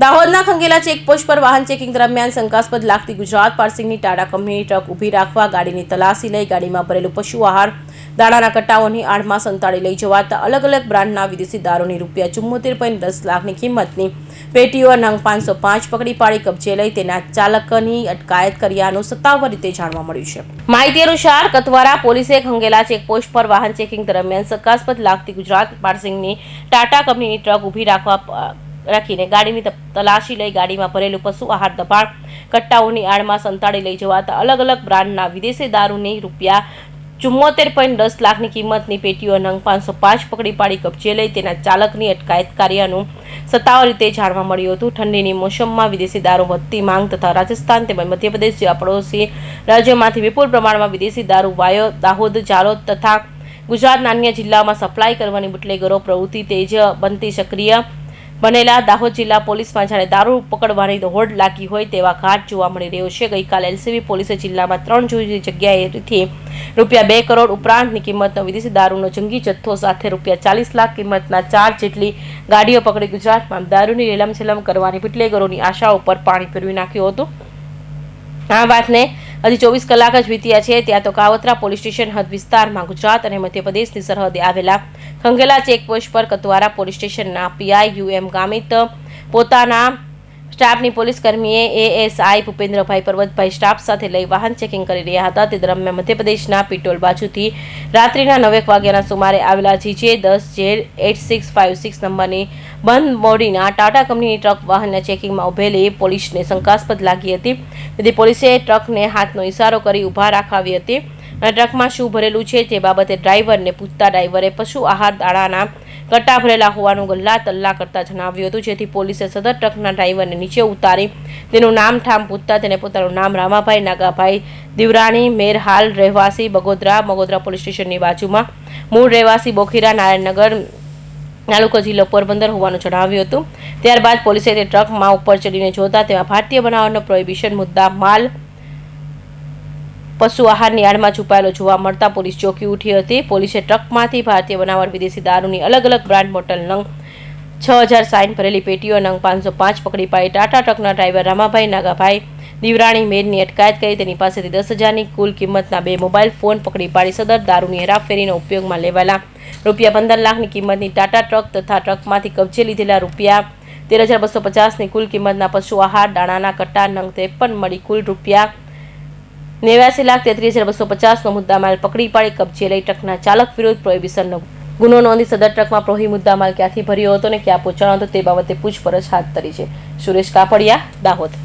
દાહોદના ખંગેલા ચેકપોસ્ટ પર વાહન ચેકિંગ દરમિયાન શંકાસ્પદ લાગતી ગુજરાત પાર્સિંગની ટાટા કંપનીની ટ્રક ઊભી રાખવા ગાડીની તલાશી લઈ ગાડીમાં ભરેલું પશુ આહાર દાણાના કટાવોની આડમાં સંતાડી લઈ જવાતા અલગ અલગ બ્રાન્ડના વિદેશી દારૂની રૂપિયા ચુમ્મોતેર પોઈન્ટ દસ લાખની કિંમતની પેટીઓ નંગ પાંચસો પાંચ પકડી પાડી કબજે લઈ તેના ચાલકની અટકાયત કર્યાનું સત્તાવાર રીતે જાણવા મળ્યું છે. માહિતી અનુસાર કતવારા પોલીસે ખંગેલા ચેકપોસ્ટ પર વાહન ચેકિંગ દરમિયાન શંકાસ્પદ લાગતી ગુજરાત પાર્સિંગની ટાટા કંપનીની ટ્રક ઊભી રાખવા રાખીને ગાડીની તલાશી લઈ ગાડીમાં ભરેલું પશુ આહાર દબાણ, કટ્ટાઓની આડમાં સંતાડી લઈ જવાતા અલગ અલગ બ્રાન્ડના વિદેશી દારૂની રૂપિયા ચુમ્મોતેર પોઈન્ટ દસ લાખની કિંમતની પેટીઓ નંગ પાંચસો પાંચ પકડી પાડી કબજે લઈ તેના ચાલકની અટકાયત કાર્યનું સત્તાવાર રીતે જાણવા મળ્યું હતું. ઠંડીની મોસમમાં વિદેશી દારૂ વધતી માંગ તથા રાજસ્થાન તેમજ મધ્યપ્રદેશ જેવા પડોશી રાજ્યોમાંથી વિપુલ પ્રમાણમાં વિદેશી દારૂ વાયો, દાહોદ, જાલોદ તથા ગુજરાતના અન્ય જિલ્લાઓમાં સપ્લાય કરવાની બુટલેગરો પ્રવૃત્તિ તેજ બનતી સક્રિય બનેલા દાહોદ જિલ્લા પોલીસમાં જાણે દારૂ પકડવાની દોડ લાગી હોય તેવા ઘાટ જોવા મળી રહ્યો છે. ગઈકાલે એલસીબી પોલીસે જિલ્લામાં ત્રણ જુદી જગ્યાએથી રૂપિયા બે કરોડ ઉપરાંતની કિંમતનો વિદેશી દારૂનો જંગી જથ્થો સાથે રૂપિયા ચાલીસ લાખ કિંમતના ચાર જેટલી ગાડીઓ પકડી ગુજરાતમાં દારૂની રેલમ કરવાની બુટલેગરોની આશા ઉપર પાણી ફેરવી નાખ્યું હતું. આ વાતને હજી ચોવીસ કલાક જ વીત્યા છે. ત્યાં તો કાવતરા પોલીસ સ્ટેશન હદ વિસ્તારમાં ગુજરાત અને મધ્યપ્રદેશની સરહદે આવેલા ખંગેલા ચેકપોસ્ટ પર કતવારા પોલીસ સ્ટેશનના પીઆઈ યુએમ ગામિત પોતાના સ્ટાફની પોલીસ કર્મીએ એએસઆઈ ભૂપેન્દ્રભાઈ પર્વતભાઈ સ્ટાફ સાથે લઈ વાહન ચેકિંગ કરી રહ્યા હતા. તે દરમિયાન મધ્યપ્રદેશના પિટોલ બાજુથી રાત્રિના નવેક વાગ્યાના સુમારે આવેલા જીજે દસ જે એટ સિક્સ ફાઇવ સિક્સ નંબરની બંધ મોડીના ટાટા કંપનીની ટ્રક વાહનના ચેકિંગમાં ઉભેલી પોલીસને શંકાસ્પદ લાગી હતી. તેથી પોલીસે ટ્રકને હાથનો ઇશારો કરી ઊભા રાખાવી હતી. ટ્રકમાં શું ભરેલું છે તે બાબતે ડ્રાઈવરને પૂછતા ડ્રાઈવરે પશુ આહાર દાણાના કટ્ટા ભરેલા હોવાનું ગલ્લા તલ્લા કરતા જણાવ્યું હતું, જેથી પોલીસે સદર ટ્રકના ડ્રાઈવરને નીચે ઉતારી તેનું નામ ઠામ પૂછતા તેને પોતાનું નામ રામાભાઈ નાગાભાઈ દિવરાણી મેરહાલ રહેવાસી બગોદરા બગોદરા પોલીસ સ્ટેશનની બાજુમાં. મૂળ રહેવાસી બોખીરા નારાયણનગર, તાલુકો જિલ્લો પોરબંદર હોવાનું જણાવ્યું હતું. ત્યારબાદ પોલીસે તે ટ્રકમાં ઉપર ચડીને જોતા તેમાં ભારતીય બનાવટનો પ્રોહિબિશન મુદ્દા, માલ પશુ આહારની આડમાં છુપાયેલો જોવા મળતા પોલીસ ચોંકી ઉઠી હતી. પોલીસે ટ્રકમાંથી ભારતીય બનાવટ વિદેશી દારૂની અલગ અલગ બ્રાન્ડ બોટલ નંગ છ હજાર સાઈન ભરેલી પેટીઓ નંગ પાંચસો પાંચ પકડી પાડી ટાટા ટ્રકના ડ્રાઈવર રામાભાઈ નાગાભાઈ દીવરાણી મેરની અટકાયત કરી. તેની પાસેથી દસ હજારની કુલ કિંમતના બે મોબાઈલ ફોન પકડી પાડી સદર દારૂની હેરાફેરીનો ઉપયોગમાં લેવાયેલા. રૂપિયા પંદર લાખની કિંમતની ટાટા ટ્રક તથા ટ્રકમાંથી કબજે લીધેલા રૂપિયા તેર હજાર બસો પચાસની કુલ કિંમતના પશુ આહાર, દાણાના કટ્ટા, નંગ ત્રેપન મળી કુલ રૂપિયા નેવ્યાસી લાખ તેત્રીસ હજાર બસો પચાસનો મુદ્દામાલ પકડી પાડી કબજે લઈ ટ્રકના ચાલક વિરુદ્ધ પ્રોહિબિશનનો ગુનો નોંધી સદર ટ્રકમાં પ્રોહી મુદ્દામાલ ક્યાંથી ભર્યો હતો અને ક્યાં પહોંચાડ્યો હતો તે બાબતે પૂછપરછ હાથ ધરી છે. સુરેશ કાપડિયા, દાહોદ.